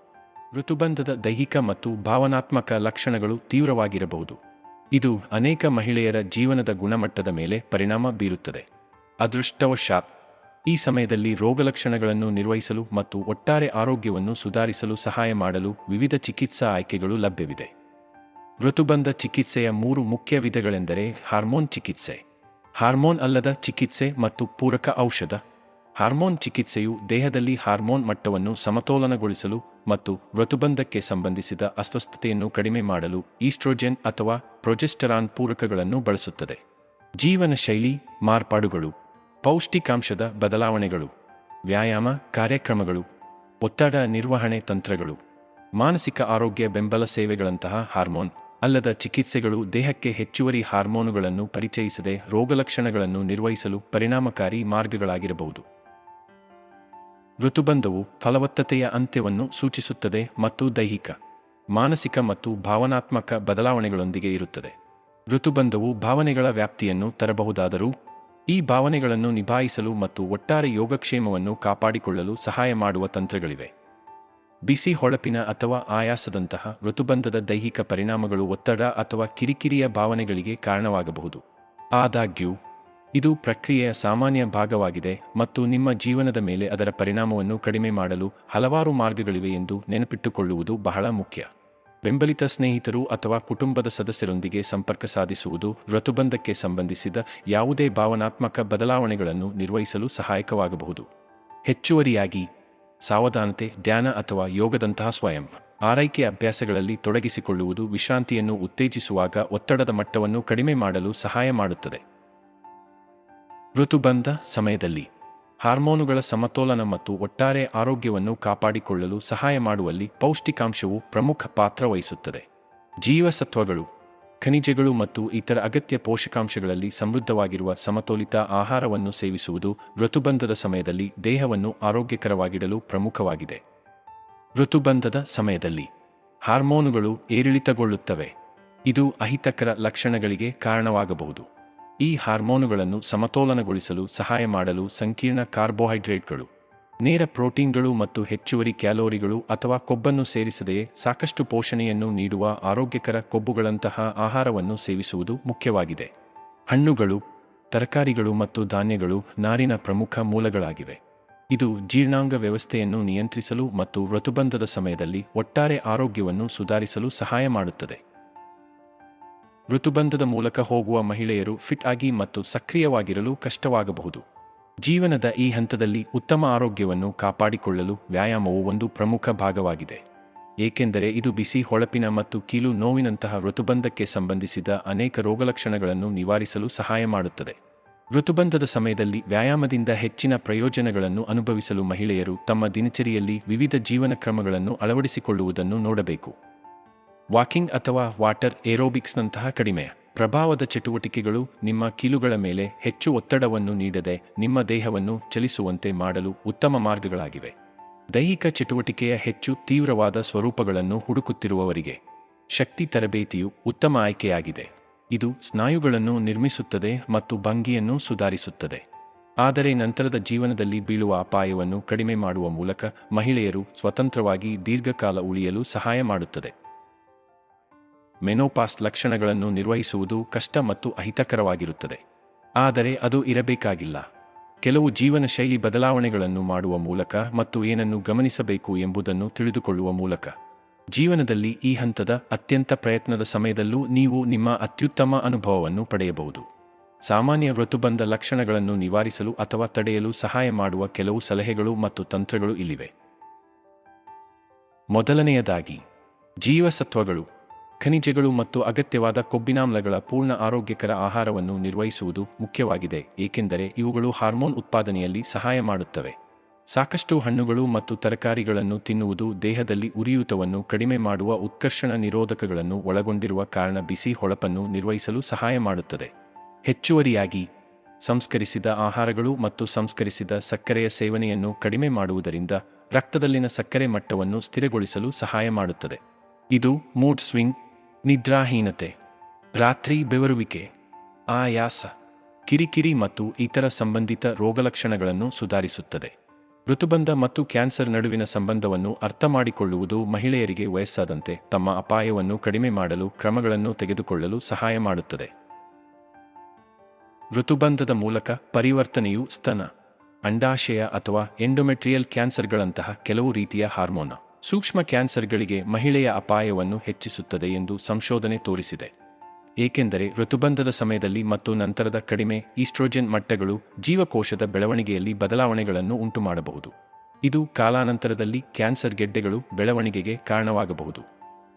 ಋತುಬಂಧದ ದೈಹಿಕ ಮತ್ತು ಭಾವನಾತ್ಮಕ ಲಕ್ಷಣಗಳು ತೀವ್ರವಾಗಿರಬಹುದು. ಇದು ಅನೇಕ ಮಹಿಳೆಯರ ಜೀವನದ ಗುಣಮಟ್ಟದ ಮೇಲೆ ಪರಿಣಾಮ ಬೀರುತ್ತದೆ. ಅದೃಷ್ಟವಶಾತ್, ಈ ಸಮಯದಲ್ಲಿ ರೋಗಲಕ್ಷಣಗಳನ್ನು ನಿರ್ವಹಿಸಲು ಮತ್ತು ಒಟ್ಟಾರೆ ಆರೋಗ್ಯವನ್ನು ಸುಧಾರಿಸಲು ಸಹಾಯ ಮಾಡಲು ವಿವಿಧ ಚಿಕಿತ್ಸಾ ಆಯ್ಕೆಗಳು ಲಭ್ಯವಿದೆ. ಋತುಬಂಧ ಚಿಕಿತ್ಸೆಯ ಮೂರು ಮುಖ್ಯ ವಿಧಗಳೆಂದರೆ ಹಾರ್ಮೋನ್ ಚಿಕಿತ್ಸೆ, ಹಾರ್ಮೋನ್ ಅಲ್ಲದ ಚಿಕಿತ್ಸೆ ಮತ್ತು ಪೂರಕ ಔಷಧ. ಹಾರ್ಮೋನ್ ಚಿಕಿತ್ಸೆಯು ದೇಹದಲ್ಲಿ ಹಾರ್ಮೋನ್ ಮಟ್ಟವನ್ನು ಸಮತೋಲನಗೊಳಿಸಲು ಮತ್ತು ಋತುಬಂಧಕ್ಕೆ ಸಂಬಂಧಿಸಿದ ಅಸ್ವಸ್ಥತೆಯನ್ನು ಕಡಿಮೆ ಮಾಡಲು ಈಸ್ಟ್ರೋಜೆನ್ ಅಥವಾ ಪ್ರೊಜೆಸ್ಟರಾನ್ ಪೂರಕಗಳನ್ನು ಬಳಸುತ್ತದೆ. ಜೀವನ ಶೈಲಿ, ಮಾರ್ಪಾಡುಗಳು, ಪೌಷ್ಟಿಕಾಂಶದ ಬದಲಾವಣೆಗಳು, ವ್ಯಾಯಾಮ, ಕಾರ್ಯಕ್ರಮಗಳು, ಒತ್ತಡ ನಿರ್ವಹಣೆ ತಂತ್ರಗಳು, ಮಾನಸಿಕ ಆರೋಗ್ಯ ಬೆಂಬಲ ಸೇವೆಗಳಂತಹ ಹಾರ್ಮೋನ್. ಅಲ್ಲದ ಚಿಕಿತ್ಸೆಗಳು ದೇಹಕ್ಕೆ ಹೆಚ್ಚುವರಿ ಹಾರ್ಮೋನುಗಳನ್ನು ಪರಿಚಯಿಸದೆ ರೋಗಲಕ್ಷಣಗಳನ್ನು ನಿರ್ವಹಿಸಲು ಪರಿಣಾಮಕಾರಿ ಮಾರ್ಗಗಳಾಗಿರಬಹುದು. ಋತುಬಂಧವು ಫಲವತ್ತತೆಯ ಅಂತ್ಯವನ್ನು ಸೂಚಿಸುತ್ತದೆ ಮತ್ತು ದೈಹಿಕ, ಮಾನಸಿಕ ಮತ್ತು ಭಾವನಾತ್ಮಕ ಬದಲಾವಣೆಗಳೊಂದಿಗೆ ಇರುತ್ತದೆ. ಋತುಬಂಧವು ಭಾವನೆಗಳ ವ್ಯಾಪ್ತಿಯನ್ನು ತರಬಹುದಾದರೂ, ಈ ಭಾವನೆಗಳನ್ನು ನಿಭಾಯಿಸಲು ಮತ್ತು ಒಟ್ಟಾರೆ ಯೋಗಕ್ಷೇಮವನ್ನು ಕಾಪಾಡಿಕೊಳ್ಳಲು ಸಹಾಯ ಮಾಡುವ ತಂತ್ರಗಳಿವೆ. ಬಿಸಿ ಹೊಳಪಿನ ಅಥವಾ ಆಯಾಸದಂತಹ ಋತುಬಂಧದ ದೈಹಿಕ ಪರಿಣಾಮಗಳು ಒತ್ತಡ ಅಥವಾ ಕಿರಿಕಿರಿಯ ಭಾವನೆಗಳಿಗೆ ಕಾರಣವಾಗಬಹುದು. ಆದಾಗ್ಯೂ, ಇದು ಪ್ರಕ್ರಿಯೆಯ ಸಾಮಾನ್ಯ ಭಾಗವಾಗಿದೆ ಮತ್ತು ನಿಮ್ಮ ಜೀವನದ ಮೇಲೆ ಅದರ ಪರಿಣಾಮವನ್ನು ಕಡಿಮೆ ಮಾಡಲು ಹಲವಾರು ಮಾರ್ಗಗಳಿವೆ ಎಂದು ನೆನಪಿಟ್ಟುಕೊಳ್ಳುವುದು ಬಹಳ ಮುಖ್ಯ. ಬೆಂಬಲಿತ ಸ್ನೇಹಿತರು ಅಥವಾ ಕುಟುಂಬದ ಸದಸ್ಯರೊಂದಿಗೆ ಸಂಪರ್ಕ ಸಾಧಿಸುವುದು ಋತುಬಂಧಕ್ಕೆ ಸಂಬಂಧಿಸಿದ ಯಾವುದೇ ಭಾವನಾತ್ಮಕ ಬದಲಾವಣೆಗಳನ್ನು ನಿರ್ವಹಿಸಲು ಸಹಾಯಕವಾಗಬಹುದು. ಹೆಚ್ಚುವರಿಯಾಗಿ ಸಾವಧಾನತೆ, ಧ್ಯಾನ ಅಥವಾ ಯೋಗದಂತಹ ಸ್ವಯಂ. ಆರೈಕೆ ಅಭ್ಯಾಸಗಳಲ್ಲಿ ತೊಡಗಿಸಿಕೊಳ್ಳುವುದು ವಿಶ್ರಾಂತಿಯನ್ನು ಉತ್ತೇಜಿಸುವಾಗ ಒತ್ತಡದ ಮಟ್ಟವನ್ನು ಕಡಿಮೆ ಮಾಡಲು ಸಹಾಯ ಮಾಡುತ್ತದೆ. ಋತುಬಂಧ ಸಮಯದಲ್ಲಿ. ಹಾರ್ಮೋನುಗಳ ಸಮತೋಲನ ಮತ್ತು ಒಟ್ಟಾರೆ ಆರೋಗ್ಯವನ್ನು ಕಾಪಾಡಿಕೊಳ್ಳಲು ಸಹಾಯ ಮಾಡುವಲ್ಲಿ ಪೌಷ್ಟಿಕಾಂಶವು ಪ್ರಮುಖ ಪಾತ್ರ ವಹಿಸುತ್ತದೆ. ಜೀವಸತ್ವಗಳು. ಖನಿಜಗಳು ಮತ್ತು ಇತರ ಅಗತ್ಯ ಪೋಷಕಾಂಶಗಳಲ್ಲಿ ಸಮೃದ್ಧವಾಗಿರುವ ಸಮತೋಲಿತ ಆಹಾರವನ್ನು ಸೇವಿಸುವುದು ಋತುಬಂಧದ ಸಮಯದಲ್ಲಿ ದೇಹವನ್ನು ಆರೋಗ್ಯಕರವಾಗಿಡಲು ಪ್ರಮುಖವಾಗಿದೆ. ಋತುಬಂಧದ ಸಮಯದಲ್ಲಿ ಹಾರ್ಮೋನುಗಳು ಏರಿಳಿತಗೊಳ್ಳುತ್ತವೆ. ಇದು ಅಹಿತಕರ ಲಕ್ಷಣಗಳಿಗೆ ಕಾರಣವಾಗಬಹುದು. ಈ ಹಾರ್ಮೋನುಗಳನ್ನು ಸಮತೋಲನಗೊಳಿಸಲು ಸಹಾಯ ಮಾಡಲು ಸಂಕೀರ್ಣ ಕಾರ್ಬೋಹೈಡ್ರೇಟ್ಗಳು ನೇರ ಪ್ರೋಟೀನ್ಗಳು ಮತ್ತು ಹೆಚ್ಚುವರಿ ಕ್ಯಾಲೋರಿಗಳು ಅಥವಾ ಕೊಬ್ಬನ್ನು ಸೇರಿಸದೆಯೇ ಸಾಕಷ್ಟು ಪೋಷಣೆಯನ್ನು ನೀಡುವ ಆರೋಗ್ಯಕರ ಕೊಬ್ಬುಗಳಂತಹ ಆಹಾರವನ್ನು ಸೇವಿಸುವುದು ಮುಖ್ಯವಾಗಿದೆ. ಹಣ್ಣುಗಳು, ತರಕಾರಿಗಳು ಮತ್ತು ಧಾನ್ಯಗಳು ನಾರಿನ ಪ್ರಮುಖ ಮೂಲಗಳಾಗಿವೆ. ಇದು ಜೀರ್ಣಾಂಗ ವ್ಯವಸ್ಥೆಯನ್ನು ನಿಯಂತ್ರಿಸಲು ಮತ್ತು ಋತುಬಂಧದ ಸಮಯದಲ್ಲಿ ಒಟ್ಟಾರೆ ಆರೋಗ್ಯವನ್ನು ಸುಧಾರಿಸಲು ಸಹಾಯ ಮಾಡುತ್ತದೆ. ಋತುಬಂಧದ ಮೂಲಕ ಹೋಗುವ ಮಹಿಳೆಯರು ಫಿಟ್ ಆಗಿ ಮತ್ತು ಸಕ್ರಿಯವಾಗಿರಲು ಕಷ್ಟವಾಗಬಹುದು. ಜೀವನದ ಈ ಹಂತದಲ್ಲಿ ಉತ್ತಮ ಆರೋಗ್ಯವನ್ನು ಕಾಪಾಡಿಕೊಳ್ಳಲು ವ್ಯಾಯಾಮವು ಒಂದು ಪ್ರಮುಖ ಭಾಗವಾಗಿದೆ. ಏಕೆಂದರೆ ಇದು ಬಿಸಿ, ಹೊಳಪಿನ ಮತ್ತು ಕೀಲು ನೋವಿನಂತಹ ಋತುಬಂಧಕ್ಕೆ ಸಂಬಂಧಿಸಿದ ಅನೇಕ ರೋಗಲಕ್ಷಣಗಳನ್ನು ನಿವಾರಿಸಲು ಸಹಾಯ ಮಾಡುತ್ತದೆ. ಋತುಬಂಧದ ಸಮಯದಲ್ಲಿ ವ್ಯಾಯಾಮದಿಂದ ಹೆಚ್ಚಿನ ಪ್ರಯೋಜನಗಳನ್ನು ಅನುಭವಿಸಲು ಮಹಿಳೆಯರು ತಮ್ಮ ದಿನಚರಿಯಲ್ಲಿ ವಿವಿಧ ಜೀವನ ಕ್ರಮಗಳನ್ನು ಅಳವಡಿಸಿಕೊಳ್ಳುವುದನ್ನು ನೋಡಬೇಕು. ವಾಕಿಂಗ್ ಅಥವಾ ವಾಟರ್ ಏರೋಬಿಕ್ಸ್ನಂತಹ ಕಡಿಮೆ. ಪ್ರಭಾವದ ಚಟುವಟಿಕೆಗಳು ನಿಮ್ಮ ಕೀಲುಗಳ ಮೇಲೆ ಹೆಚ್ಚು ಒತ್ತಡವನ್ನು ನೀಡದೆ ನಿಮ್ಮ ದೇಹವನ್ನು ಚಲಿಸುವಂತೆ ಮಾಡಲು ಉತ್ತಮ ಮಾರ್ಗಗಳಾಗಿವೆ. ದೈಹಿಕ ಚಟುವಟಿಕೆಯ ಹೆಚ್ಚು ತೀವ್ರವಾದ ಸ್ವರೂಪಗಳನ್ನು ಹುಡುಕುತ್ತಿರುವವರಿಗೆ ಶಕ್ತಿ ತರಬೇತಿಯು ಉತ್ತಮ ಆಯ್ಕೆಯಾಗಿದೆ. ಇದು ಸ್ನಾಯುಗಳನ್ನು ನಿರ್ಮಿಸುತ್ತದೆ ಮತ್ತು ಭಂಗಿಯನ್ನು ಸುಧಾರಿಸುತ್ತದೆ. ಆದರೆ ನಂತರದ ಜೀವನದಲ್ಲಿ ಬೀಳುವ ಅಪಾಯವನ್ನು ಕಡಿಮೆ ಮಾಡುವ ಮೂಲಕ ಮಹಿಳೆಯರು ಸ್ವತಂತ್ರವಾಗಿ ದೀರ್ಘಕಾಲ ಉಳಿಯಲು ಸಹಾಯ ಮಾಡುತ್ತದೆ. ಮೆನೋಪಾಸ್ ಲಕ್ಷಣಗಳನ್ನು ನಿರ್ವಹಿಸುವುದು ಕಷ್ಟ ಮತ್ತು ಅಹಿತಕರವಾಗಿರುತ್ತದೆ. ಆದರೆ ಅದು ಇರಬೇಕಾಗಿಲ್ಲ. ಕೆಲವು ಜೀವನ ಶೈಲಿ ಬದಲಾವಣೆಗಳನ್ನು ಮಾಡುವ ಮೂಲಕ ಮತ್ತು ಏನನ್ನು ಗಮನಿಸಬೇಕು ಎಂಬುದನ್ನು ತಿಳಿದುಕೊಳ್ಳುವ ಮೂಲಕ. ಜೀವನದಲ್ಲಿ ಈ ಹಂತದ ಅತ್ಯಂತ ಪ್ರಯತ್ನದ ಸಮಯದಲ್ಲೂ ನೀವು ನಿಮ್ಮ ಅತ್ಯುತ್ತಮ ಅನುಭವವನ್ನು ಪಡೆಯಬಹುದು. ಸಾಮಾನ್ಯ ಋತುಬಂಧ ಲಕ್ಷಣಗಳನ್ನು ನಿವಾರಿಸಲು ಅಥವಾ ತಡೆಯಲು ಸಹಾಯ ಮಾಡುವ ಕೆಲವು ಸಲಹೆಗಳು ಮತ್ತು ತಂತ್ರಗಳು ಇಲ್ಲಿವೆ. ಮೊದಲನೆಯದಾಗಿ, ಜೀವಸತ್ವಗಳು. ಖನಿಜಗಳು ಮತ್ತು ಅಗತ್ಯವಾದ ಕೊಬ್ಬಿನಾಮ್ಲಗಳ ಪೂರ್ಣ ಆರೋಗ್ಯಕರ ಆಹಾರವನ್ನು ನಿರ್ವಹಿಸುವುದು ಮುಖ್ಯವಾಗಿದೆ, ಏಕೆಂದರೆ ಇವುಗಳು ಹಾರ್ಮೋನ್ ಉತ್ಪಾದನೆಯಲ್ಲಿ ಸಹಾಯ ಮಾಡುತ್ತವೆ. ಸಾಕಷ್ಟು ಹಣ್ಣುಗಳು ಮತ್ತು ತರಕಾರಿಗಳನ್ನು ತಿನ್ನುವುದು ದೇಹದಲ್ಲಿ ಉರಿಯೂತವನ್ನು ಕಡಿಮೆ ಮಾಡುವ ಉತ್ಕರ್ಷಣ ನಿರೋಧಕಗಳನ್ನು ಒಳಗೊಂಡಿರುವ ಕಾರಣ ಬಿಸಿ ಹೊಳಪನ್ನು ನಿರ್ವಹಿಸಲು ಸಹಾಯ ಮಾಡುತ್ತದೆ. ಹೆಚ್ಚುವರಿಯಾಗಿ, ಸಂಸ್ಕರಿಸಿದ ಆಹಾರಗಳು ಮತ್ತು ಸಂಸ್ಕರಿಸಿದ ಸಕ್ಕರೆಯ ಸೇವನೆಯನ್ನು ಕಡಿಮೆ ಮಾಡುವುದರಿಂದ ರಕ್ತದಲ್ಲಿನ ಸಕ್ಕರೆ ಮಟ್ಟವನ್ನು ಸ್ಥಿರಗೊಳಿಸಲು ಸಹಾಯ ಮಾಡುತ್ತದೆ. ಇದು ಮೂಡ್ ಸ್ವಿಂಗ್ ನಿದ್ರಾಹೀನತೆ, ರಾತ್ರಿ ಬೆವರುವಿಕೆ, ಆಯಾಸ, ಕಿರಿಕಿರಿ ಮತ್ತು ಇತರ ಸಂಬಂಧಿತ ರೋಗಲಕ್ಷಣಗಳನ್ನು ಸುಧಾರಿಸುತ್ತದೆ. ಋತುಬಂಧ ಮತ್ತು ಕ್ಯಾನ್ಸರ್ ನಡುವಿನ ಸಂಬಂಧವನ್ನು ಅರ್ಥಮಾಡಿಕೊಳ್ಳುವುದು ಮಹಿಳೆಯರಿಗೆ ವಯಸ್ಸಾದಂತೆ ತಮ್ಮ ಅಪಾಯವನ್ನು ಕಡಿಮೆ ಮಾಡಲು ಕ್ರಮಗಳನ್ನು ತೆಗೆದುಕೊಳ್ಳಲು ಸಹಾಯ ಮಾಡುತ್ತದೆ. ಋತುಬಂಧದ ಮೂಲಕ ಪರಿವರ್ತನೆಯು ಸ್ತನ, ಅಂಡಾಶಯ ಅಥವಾ ಎಂಡೊಮೆಟ್ರಿಯಲ್ ಕ್ಯಾನ್ಸರ್ಗಳಂತಹ ಕೆಲವು ರೀತಿಯ ಹಾರ್ಮೋನ. ಸೂಕ್ಷ್ಮ ಕ್ಯಾನ್ಸರ್ಗಳಿಗೆ ಮಹಿಳೆಯ ಅಪಾಯವನ್ನು ಹೆಚ್ಚಿಸುತ್ತದೆ ಎಂದು ಸಂಶೋಧನೆ ತೋರಿಸಿದೆ. ಏಕೆಂದರೆ ಋತುಬಂಧದ ಸಮಯದಲ್ಲಿ ಮತ್ತು ನಂತರದ ಕಡಿಮೆ ಈಸ್ಟ್ರೋಜೆನ್ ಮಟ್ಟಗಳು ಜೀವಕೋಶದ ಬೆಳವಣಿಗೆಯಲ್ಲಿ ಬದಲಾವಣೆಗಳನ್ನು ಉಂಟುಮಾಡಬಹುದು. ಇದು ಕಾಲಾನಂತರದಲ್ಲಿ ಕ್ಯಾನ್ಸರ್ ಗೆಡ್ಡೆಗಳು ಬೆಳವಣಿಗೆಗೆ ಕಾರಣವಾಗಬಹುದು.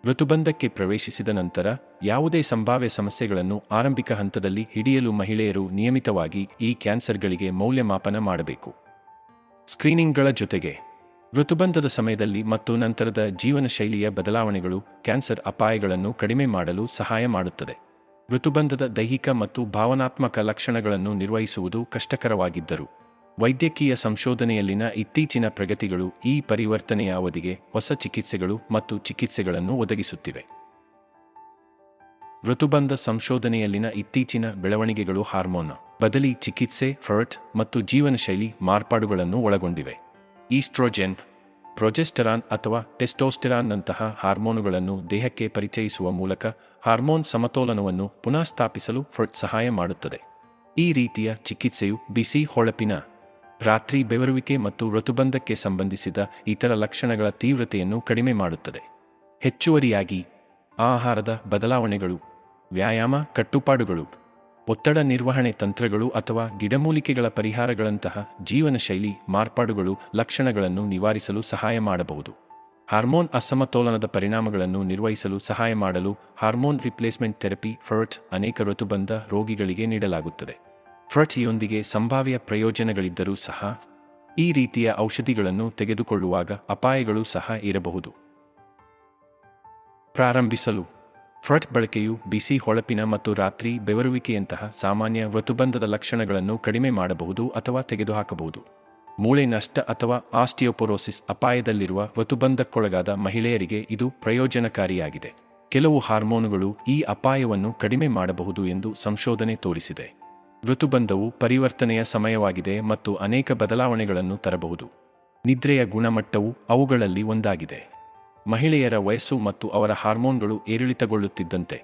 ಋತುಬಂಧಕ್ಕೆ ಪ್ರವೇಶಿಸಿದ ನಂತರ ಯಾವುದೇ ಸಂಭಾವ್ಯ ಸಮಸ್ಯೆಗಳನ್ನು ಆರಂಭಿಕ ಹಂತದಲ್ಲಿ ಹಿಡಿಯಲು ಮಹಿಳೆಯರು ನಿಯಮಿತವಾಗಿ ಈ ಕ್ಯಾನ್ಸರ್ಗಳಿಗೆ ಮೌಲ್ಯಮಾಪನ ಮಾಡಬೇಕು. ಸ್ಕ್ರೀನಿಂಗ್ಗಳ ಜೊತೆಗೆ ಋತುಬಂಧದ ಸಮಯದಲ್ಲಿ ಮತ್ತು ನಂತರದ ಜೀವನ ಶೈಲಿಯ ಬದಲಾವಣೆಗಳು ಕ್ಯಾನ್ಸರ್ ಅಪಾಯಗಳನ್ನು ಕಡಿಮೆ ಮಾಡಲು ಸಹಾಯ ಮಾಡುತ್ತದೆ. ಋತುಬಂಧದ ದೈಹಿಕ ಮತ್ತು ಭಾವನಾತ್ಮಕ ಲಕ್ಷಣಗಳನ್ನು ನಿರ್ವಹಿಸುವುದು ಕಷ್ಟಕರವಾಗಿದ್ದರು, ವೈದ್ಯಕೀಯ ಸಂಶೋಧನೆಯಲ್ಲಿನ ಇತ್ತೀಚಿನ ಪ್ರಗತಿಗಳು ಈ ಪರಿವರ್ತನೆಯ ಅವಧಿಗೆ ಹೊಸ ಚಿಕಿತ್ಸೆಗಳು ಮತ್ತು ಚಿಕಿತ್ಸೆಗಳನ್ನು ಒದಗಿಸುತ್ತಿವೆ. ಋತುಬಂಧ ಸಂಶೋಧನೆಯಲ್ಲಿನ ಇತ್ತೀಚಿನ ಬೆಳವಣಿಗೆಗಳು ಹಾರ್ಮೋನ್, ಬದಲಿ ಚಿಕಿತ್ಸೆ, ಫರ್ಟ್ ಮತ್ತು ಜೀವನಶೈಲಿ ಮಾರ್ಪಾಡುಗಳನ್ನು ಒಳಗೊಂಡಿವೆ. ಈಸ್ಟ್ರೋಜೆನ್, ಪ್ರೊಜೆಸ್ಟರಾನ್ ಅಥವಾ ಟೆಸ್ಟೋಸ್ಟೆರಾನ್ನಂತಹ ಹಾರ್ಮೋನುಗಳನ್ನು ದೇಹಕ್ಕೆ ಪರಿಚಯಿಸುವ ಮೂಲಕ ಹಾರ್ಮೋನ್ ಸಮತೋಲನವನ್ನು ಪುನಃಸ್ಥಾಪಿಸಲು ಫ್ರೊಟ್ ಸಹಾಯ ಮಾಡುತ್ತದೆ. ಈ ರೀತಿಯ ಚಿಕಿತ್ಸೆಯು ಬಿಸಿ ಹೊಳಪಿನ, ರಾತ್ರಿ ಬೆವರುವಿಕೆ ಮತ್ತು ಋತುಬಂಧಕ್ಕೆ ಸಂಬಂಧಿಸಿದ ಇತರ ಲಕ್ಷಣಗಳ ತೀವ್ರತೆಯನ್ನು ಕಡಿಮೆ ಮಾಡುತ್ತದೆ. ಹೆಚ್ಚುವರಿಯಾಗಿ, ಆಹಾರದ ಬದಲಾವಣೆಗಳು, ವ್ಯಾಯಾಮ, ಕಟ್ಟುಪಾಡುಗಳು. ಒತ್ತಡ ನಿರ್ವಹಣೆ ತಂತ್ರಗಳು ಅಥವಾ ಗಿಡಮೂಲಿಕೆಗಳ ಪರಿಹಾರಗಳಂತಹ ಜೀವನಶೈಲಿ ಮಾರ್ಪಾಡುಗಳು ಲಕ್ಷಣಗಳನ್ನು ನಿವಾರಿಸಲು ಸಹಾಯ ಮಾಡಬಹುದು. ಹಾರ್ಮೋನ್ ಅಸಮತೋಲನದ ಪರಿಣಾಮಗಳನ್ನು ನಿರ್ವಹಿಸಲು ಸಹಾಯ ಮಾಡಲು ಹಾರ್ಮೋನ್ ರಿಪ್ಲೇಸ್ಮೆಂಟ್ ಥೆರಪಿ ಫರ್ಟ್ ಅನೇಕ ಋತುಬಂಧ ರೋಗಿಗಳಿಗೆ ನೀಡಲಾಗುತ್ತದೆ. ಫರ್ಟಿಯೊಂದಿಗೆ ಸಂಭಾವ್ಯ ಪ್ರಯೋಜನಗಳಿದ್ದರೂ ಸಹ ಈ ರೀತಿಯ ಔಷಧಿಗಳನ್ನು ತೆಗೆದುಕೊಳ್ಳುವಾಗ ಅಪಾಯಗಳು ಸಹ ಇರಬಹುದು. ಪ್ರಾರಂಭಿಸಲು ಫ್ರಟ್ ಬಳಕೆಯು ಬಿಸಿ ಹೊಳಪಿನ ಮತ್ತು ರಾತ್ರಿ ಬೆವರುವಿಕೆಯಂತಹ ಸಾಮಾನ್ಯ ಋತುಬಂಧದ ಲಕ್ಷಣಗಳನ್ನು ಕಡಿಮೆ ಮಾಡಬಹುದು ಅಥವಾ ತೆಗೆದುಹಾಕಬಹುದು. ಮೂಳೆ ನಷ್ಟ ಅಥವಾ ಆಸ್ಟಿಯೋಪೊರೋಸಿಸ್ ಅಪಾಯದಲ್ಲಿರುವ ಋತುಬಂಧಕ್ಕೊಳಗಾದ ಮಹಿಳೆಯರಿಗೆ ಇದು ಪ್ರಯೋಜನಕಾರಿಯಾಗಿದೆ. ಕೆಲವು ಹಾರ್ಮೋನುಗಳು ಈ ಅಪಾಯವನ್ನು ಕಡಿಮೆ ಮಾಡಬಹುದು ಎಂದು ಸಂಶೋಧನೆ ತೋರಿಸಿದೆ. ಋತುಬಂಧವು ಪರಿವರ್ತನೆಯ ಸಮಯವಾಗಿದೆ ಮತ್ತು ಅನೇಕ ಬದಲಾವಣೆಗಳನ್ನು ತರಬಹುದು. ನಿದ್ರೆಯ ಗುಣಮಟ್ಟವು ಅವುಗಳಲ್ಲಿ ಒಂದಾಗಿದೆ. ಮಹಿಳೆಯರ ವಯಸ್ಸು ಮತ್ತು ಅವರ ಹಾರ್ಮೋನ್ಗಳು ಏರಿಳಿತಗೊಳ್ಳುತ್ತಿದ್ದಂತೆ.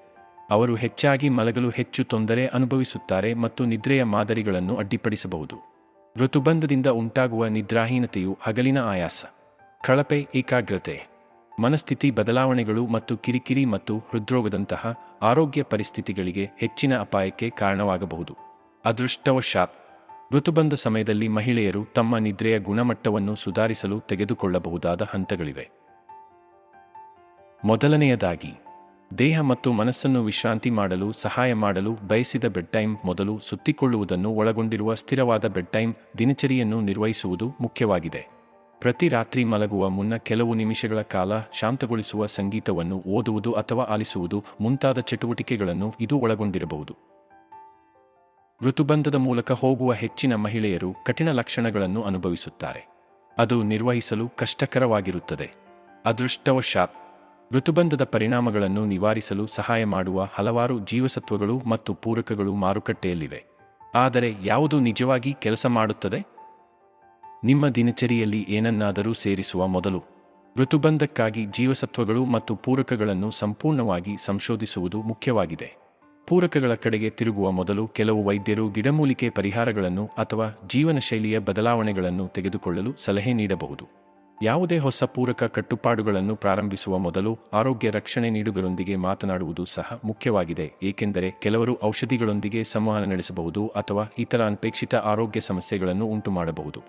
ಅವರು ಹೆಚ್ಚಾಗಿ ಮಲಗಲು ಹೆಚ್ಚು ತೊಂದರೆ ಅನುಭವಿಸುತ್ತಾರೆ ಮತ್ತು ನಿದ್ರೆಯ ಮಾದರಿಗಳನ್ನು ಅಡ್ಡಿಪಡಿಸಬಹುದು. ಋತುಬಂಧದಿಂದ ಉಂಟಾಗುವ ನಿದ್ರಾಹೀನತೆಯು ಹಗಲಿನ ಆಯಾಸ. ಕಳಪೆ, ಏಕಾಗ್ರತೆ. ಮನಸ್ಥಿತಿ ಬದಲಾವಣೆಗಳು ಮತ್ತು ಕಿರಿಕಿರಿ ಮತ್ತು ಹೃದ್ರೋಗದಂತಹ ಆರೋಗ್ಯ ಪರಿಸ್ಥಿತಿಗಳಿಗೆ ಹೆಚ್ಚಿನ ಅಪಾಯಕ್ಕೆ ಕಾರಣವಾಗಬಹುದು. ಅದೃಷ್ಟವಶಾತ್. ಋತುಬಂಧ ಸಮಯದಲ್ಲಿ ಮಹಿಳೆಯರು ತಮ್ಮ ನಿದ್ರೆಯ ಗುಣಮಟ್ಟವನ್ನು ಸುಧಾರಿಸಲು ತೆಗೆದುಕೊಳ್ಳಬಹುದಾದ ಹಂತಗಳಿವೆ. ಮೊದಲನೆಯದಾಗಿ, ದೇಹ ಮತ್ತು ಮನಸ್ಸನ್ನು ವಿಶ್ರಾಂತಿ ಮಾಡಲು, ಸಹಾಯ ಮಾಡಲು ಬಯಸಿದ ಬೆಡ್ ಟೈಮ್ ಮೊದಲು ಸುತ್ತಿಕೊಳ್ಳುವುದನ್ನು ಒಳಗೊಂಡಿರುವ ಸ್ಥಿರವಾದ ಬೆಡ್ ಟೈಮ್ ದಿನಚರಿಯನ್ನು ನಿರ್ವಹಿಸುವುದು ಮುಖ್ಯವಾಗಿದೆ. ಪ್ರತಿ ರಾತ್ರಿ ಮಲಗುವ ಮುನ್ನ ಕೆಲವು ನಿಮಿಷಗಳ ಕಾಲ ಶಾಂತಗೊಳಿಸುವ ಸಂಗೀತವನ್ನು ಓದುವುದು ಅಥವಾ ಆಲಿಸುವುದು ಮುಂತಾದ ಚಟುವಟಿಕೆಗಳನ್ನು ಇದು ಒಳಗೊಂಡಿರಬಹುದು. ಋತುಬಂಧದ ಮೂಲಕ ಹೋಗುವ ಹೆಚ್ಚಿನ ಮಹಿಳೆಯರು ಕಠಿಣ ಲಕ್ಷಣಗಳನ್ನು ಅನುಭವಿಸುತ್ತಾರೆ. ಅದು ನಿರ್ವಹಿಸಲು ಕಷ್ಟಕರವಾಗಿರುತ್ತದೆ. ಅದೃಷ್ಟವಶಾತ್ ಋತುಬಂಧದ ಪರಿಣಾಮಗಳನ್ನು ನಿವಾರಿಸಲು ಸಹಾಯ ಮಾಡುವ ಹಲವಾರು ಜೀವಸತ್ವಗಳು ಮತ್ತು ಪೂರಕಗಳು ಮಾರುಕಟ್ಟೆಯಲ್ಲಿವೆ. ಆದರೆ ಯಾವುದು ನಿಜವಾಗಿ ಕೆಲಸ ಮಾಡುತ್ತದೆ? ನಿಮ್ಮ ದಿನಚರಿಯಲ್ಲಿ ಏನನ್ನಾದರೂ ಸೇರಿಸುವ ಮೊದಲು, ಋತುಬಂಧಕ್ಕಾಗಿ ಜೀವಸತ್ವಗಳು ಮತ್ತು ಪೂರಕಗಳನ್ನು ಸಂಪೂರ್ಣವಾಗಿ ಸಂಶೋಧಿಸುವುದು ಮುಖ್ಯವಾಗಿದೆ. ಪೂರಕಗಳ ಕಡೆಗೆ ತಿರುಗುವ ಮೊದಲು ಕೆಲವು ವೈದ್ಯರು ಗಿಡಮೂಲಿಕೆ ಪರಿಹಾರಗಳನ್ನು ಅಥವಾ ಜೀವನಶೈಲಿಯ ಬದಲಾವಣೆಗಳನ್ನು ತೆಗೆದುಕೊಳ್ಳಲು ಸಲಹೆ ನೀಡಬಹುದು. ಯಾವುದೇ ಹೊಸ ಪೂರಕ ಕಟ್ಟುಪಾಡುಗಳನ್ನು ಪ್ರಾರಂಭಿಸುವ ಮೊದಲು ಆರೋಗ್ಯ ರಕ್ಷಣೆ ನೀಡುಗರೊಂದಿಗೆ ಮಾತನಾಡುವುದು ಸಹ ಮುಖ್ಯವಾಗಿದೆ, ಏಕೆಂದರೆ ಕೆಲವರು ಔಷಧಿಗಳೊಂದಿಗೆ ಸಂವಹನ ನಡೆಸಬಹುದು ಅಥವಾ ಇತರ ಅನಪೇಕ್ಷಿತ ಆರೋಗ್ಯ ಸಮಸ್ಯೆಗಳನ್ನು ಉಂಟುಮಾಡಬಹುದು.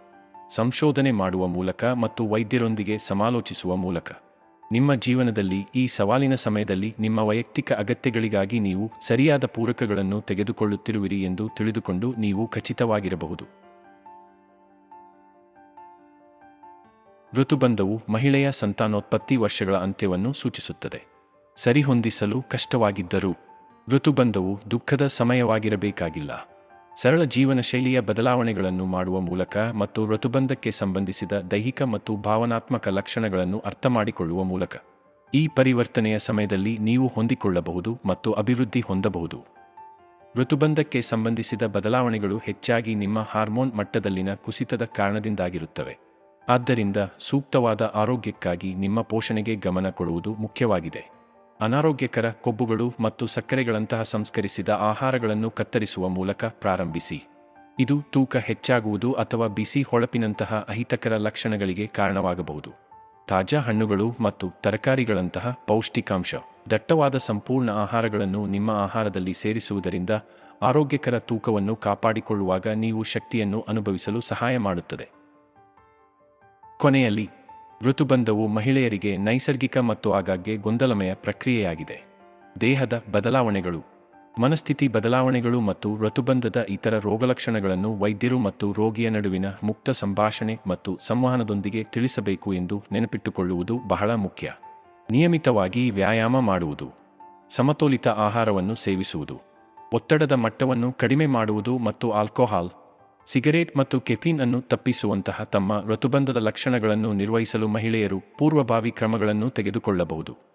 ಸಂಶೋಧನೆ ಮಾಡುವ ಮೂಲಕ ಮತ್ತು ವೈದ್ಯರೊಂದಿಗೆ ಸಮಾಲೋಚಿಸುವ ಮೂಲಕ. ನಿಮ್ಮ ಜೀವನದಲ್ಲಿ ಈ ಸವಾಲಿನ ಸಮಯದಲ್ಲಿ ನಿಮ್ಮ ವೈಯಕ್ತಿಕ ಅಗತ್ಯಗಳಿಗಾಗಿ ನೀವು ಸರಿಯಾದ ಪೂರಕಗಳನ್ನು ತೆಗೆದುಕೊಳ್ಳುತ್ತಿರುವಿರಿ ಎಂದು ತಿಳಿದುಕೊಂಡು ನೀವು ಖಚಿತವಾಗಿರಬಹುದು. ಋತುಬಂಧವು ಮಹಿಳೆಯ ಸಂತಾನೋತ್ಪತ್ತಿ ವರ್ಷಗಳ ಅಂತ್ಯವನ್ನು ಸೂಚಿಸುತ್ತದೆ. ಸರಿಹೊಂದಿಸಲು ಕಷ್ಟವಾಗಿದ್ದರೂ ಋತುಬಂಧವು ದುಃಖದ ಸಮಯವಾಗಿರಬೇಕಾಗಿಲ್ಲ. ಸರಳ ಜೀವನ ಶೈಲಿಯ ಬದಲಾವಣೆಗಳನ್ನು ಮಾಡುವ ಮೂಲಕ ಮತ್ತು ಋತುಬಂಧಕ್ಕೆ ಸಂಬಂಧಿಸಿದ ದೈಹಿಕ ಮತ್ತು ಭಾವನಾತ್ಮಕ ಲಕ್ಷಣಗಳನ್ನು ಅರ್ಥಮಾಡಿಕೊಳ್ಳುವ ಮೂಲಕ ಈ ಪರಿವರ್ತನೆಯ ಸಮಯದಲ್ಲಿ ನೀವು ಹೊಂದಿಕೊಳ್ಳಬಹುದು ಮತ್ತು ಅಭಿವೃದ್ಧಿ ಹೊಂದಬಹುದು. ಋತುಬಂಧಕ್ಕೆ ಸಂಬಂಧಿಸಿದ ಬದಲಾವಣೆಗಳು ಹೆಚ್ಚಾಗಿ ನಿಮ್ಮ ಹಾರ್ಮೋನ್ ಮಟ್ಟದಲ್ಲಿನ ಕುಸಿತದ ಕಾರಣದಿಂದಾಗಿರುತ್ತವೆ. ಆದ್ದರಿಂದ ಸೂಕ್ತವಾದ ಆರೋಗ್ಯಕ್ಕಾಗಿ ನಿಮ್ಮ ಪೋಷಣೆಗೆ ಗಮನ ಕೊಡುವುದು ಮುಖ್ಯವಾಗಿದೆ. ಅನಾರೋಗ್ಯಕರ ಕೊಬ್ಬುಗಳು ಮತ್ತು ಸಕ್ಕರೆಗಳಂತಹ ಸಂಸ್ಕರಿಸಿದ ಆಹಾರಗಳನ್ನು ಕತ್ತರಿಸುವ ಮೂಲಕ ಪ್ರಾರಂಭಿಸಿ. ಇದು ತೂಕ ಹೆಚ್ಚಾಗುವುದು ಅಥವಾ ಬಿಸಿ ಹೊಳಪಿನಂತಹ ಅಹಿತಕರ ಲಕ್ಷಣಗಳಿಗೆ ಕಾರಣವಾಗಬಹುದು. ತಾಜಾ ಹಣ್ಣುಗಳು ಮತ್ತು ತರಕಾರಿಗಳಂತಹ ಪೌಷ್ಟಿಕಾಂಶ, ದಟ್ಟವಾದ ಸಂಪೂರ್ಣ ಆಹಾರಗಳನ್ನು ನಿಮ್ಮ ಆಹಾರದಲ್ಲಿ ಸೇರಿಸುವುದರಿಂದ ಆರೋಗ್ಯಕರ ತೂಕವನ್ನು ಕಾಪಾಡಿಕೊಳ್ಳುವಾಗ ನೀವು ಶಕ್ತಿಯನ್ನು ಅನುಭವಿಸಲು ಸಹಾಯ ಮಾಡುತ್ತದೆ. ಕೊನೆಯಲ್ಲಿ, ಋತುಬಂಧವು ಮಹಿಳೆಯರಿಗೆ ನೈಸರ್ಗಿಕ ಮತ್ತು ಆಗಾಗ್ಗೆ ಗೊಂದಲಮಯ ಪ್ರಕ್ರಿಯೆಯಾಗಿದೆ. ದೇಹದ ಬದಲಾವಣೆಗಳು, ಮನಸ್ಥಿತಿ ಬದಲಾವಣೆಗಳು ಮತ್ತು ಋತುಬಂಧದ ಇತರ ರೋಗಲಕ್ಷಣಗಳನ್ನು ವೈದ್ಯರು ಮತ್ತು ರೋಗಿಯ ನಡುವಿನ ಮುಕ್ತ ಸಂಭಾಷಣೆ ಮತ್ತು ಸಂವಹನದೊಂದಿಗೆ ತಿಳಿಸಬೇಕು ಎಂದು ನೆನಪಿಟ್ಟುಕೊಳ್ಳುವುದು ಬಹಳ ಮುಖ್ಯ. ನಿಯಮಿತವಾಗಿ ವ್ಯಾಯಾಮ ಮಾಡುವುದು, ಸಮತೋಲಿತ ಆಹಾರವನ್ನು ಸೇವಿಸುವುದು, ಒತ್ತಡದ ಮಟ್ಟವನ್ನು ಕಡಿಮೆ ಮಾಡುವುದು ಮತ್ತು ಆಲ್ಕೋಹಾಲ್ ಸಿಗರೇಟ್ ಮತ್ತು ಕೆಫೀನ್ ಅನ್ನು ತಪ್ಪಿಸುವಂತಹ ತಮ್ಮ ಋತುಬಂಧದ ಲಕ್ಷಣಗಳನ್ನು ನಿರ್ವಹಿಸಲು ಮಹಿಳೆಯರು ಪೂರ್ವಭಾವಿ ಕ್ರಮಗಳನ್ನು ತೆಗೆದುಕೊಳ್ಳಬಹುದು.